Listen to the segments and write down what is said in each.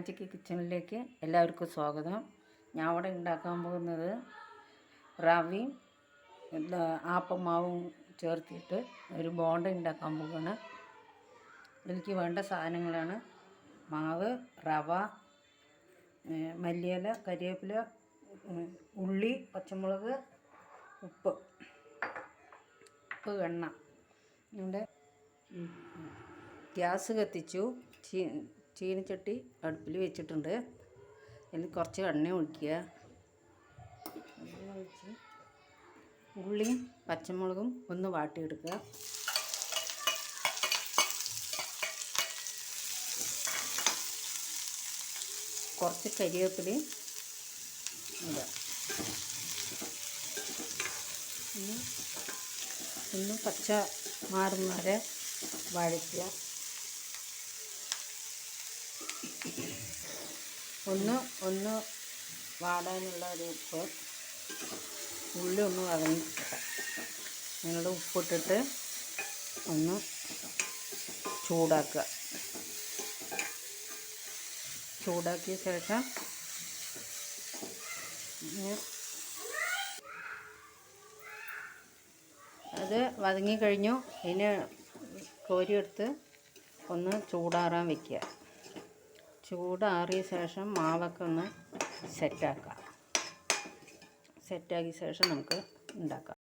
Magic കിച്ചണിലേക്ക് എല്ലാവർക്കും സ്വാഗതം. ഞാൻ അവിടെ ഉണ്ടാക്കാൻ പോകുന്നത് റവയും ആപ്പമാവും ചേർത്തിട്ട് ഒരു ബോണ്ട ഉണ്ടാക്കാൻ പോകുകയാണ് എനിക്ക് വേണ്ട സാധനങ്ങളാണ്. മാവ് റവ മല്ലിയില കരിവേപ്പില ഉള്ളി പച്ചമുളക് ഉപ്പ് ഉപ്പ് എണ്ണ. ഇവിടെ ഗ്യാസ് കത്തിച്ചു. ചീനച്ചട്ടി അടുപ്പിൽ വെച്ചിട്ടുണ്ട്. അതിൽ കുറച്ച് എണ്ണ ഒഴിക്കുക. ഒഴിച്ച് ഉള്ളിയും പച്ചമുളകും ഒന്ന് വാട്ടിയെടുക്കുക. കുറച്ച് കരിവേപ്പിലയും ഇടുക. ഒന്ന് പച്ച മാറുന്നവരെ വഴറ്റുക ഒന്ന് ഒന്ന് വാടാനുള്ള ഒരു ഉപ്പ്. ഉള്ളി ഒന്ന് വഴങ്ങി നിങ്ങളുടെ ഉപ്പിട്ടിട്ട് ഒന്ന് ചൂടാക്കുക. ചൂടാക്കിയ ശേഷം അത് വതങ്ങി കഴിഞ്ഞു. ഇതിന് കോരിയെടുത്ത് ഒന്ന് ചൂടാറാൻ വെക്കുക. ചൂടാറിയ ശേഷം മാവൊക്കെ ഒന്ന് സെറ്റാക്കാം. സെറ്റാക്കിയ ശേഷം നമുക്ക് ഉണ്ടാക്കാം.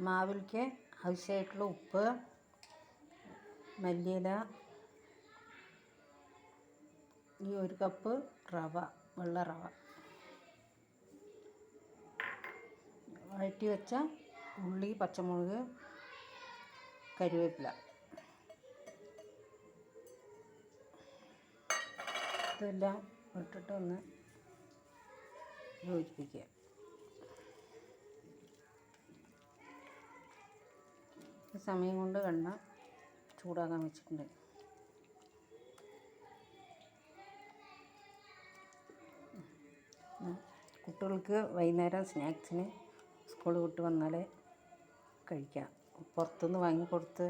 മാവിലേക്ക് ആവശ്യമായിട്ടുള്ള ഉപ്പ് മല്ലിയില ഈ ഒരു കപ്പ് റവ വെള്ള റവ. വഴറ്റി വെച്ച ഉള്ളി പച്ചമുളക് കരിവേപ്പില. ഇതെല്ലാം ഇട്ടിട്ട് ഒന്ന് യോജിപ്പിക്കുക സമയം കൊണ്ട് എണ്ണ ചൂടാക്കാൻ വെച്ചിട്ടുണ്ട്. കുട്ടികൾക്ക് വൈകുന്നേരം സ്നാക്സിന് സ്കൂൾ വിട്ട് വന്നാൽ കഴിക്കാം പുറത്തുനിന്ന് വാങ്ങിക്കൊടുത്ത്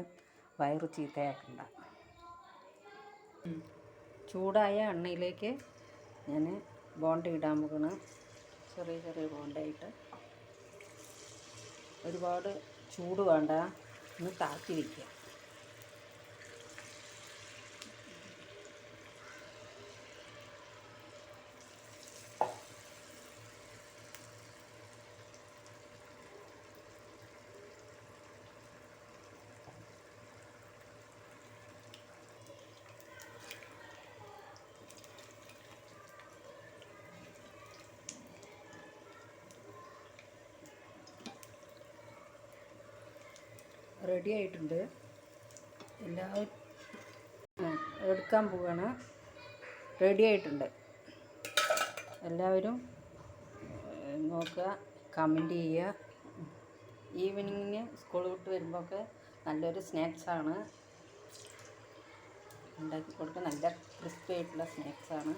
വയറ് ചീത്തയാക്കണ്ട. ചൂടായ എണ്ണയിലേക്ക് ഞാൻ ബോണ്ട ഇടാൻ പോകണം ചെറിയ ചെറിയ ബോണ്ടയായിട്ട് ഒരുപാട് ചൂട് വേണ്ട. ഒന്ന് താത്തി വയ്ക്കുക റെഡി ആയിട്ടുണ്ട്. എല്ലാവരും എടുക്കാൻ പോവുകയാണ് റെഡി ആയിട്ടുണ്ട്. എല്ലാവരും നോക്കുക കമന്റ് ചെയ്യുക. ഈവനിങ്ങിന് സ്കൂൾ വിട്ട് വരുമ്പോഴൊക്കെ നല്ലൊരു സ്നാക്സാണ് ഉണ്ടാക്കി കൊടുക്കുക നല്ല ക്രിസ്പി ആയിട്ടുള്ള സ്നാക്സാണ്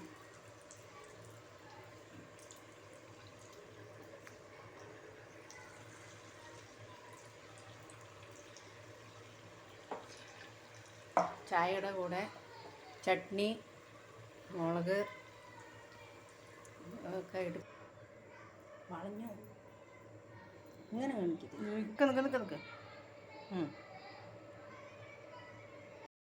ചായയുടെ കൂടെ ചട്നി മുളക് ഒക്കെ ഇട്ട് വളഞ്ഞു? ഇങ്ങനെ കാണിക്കും നിൽക്ക് നിൽക്ക് നിൽക്ക് നിൽക്ക്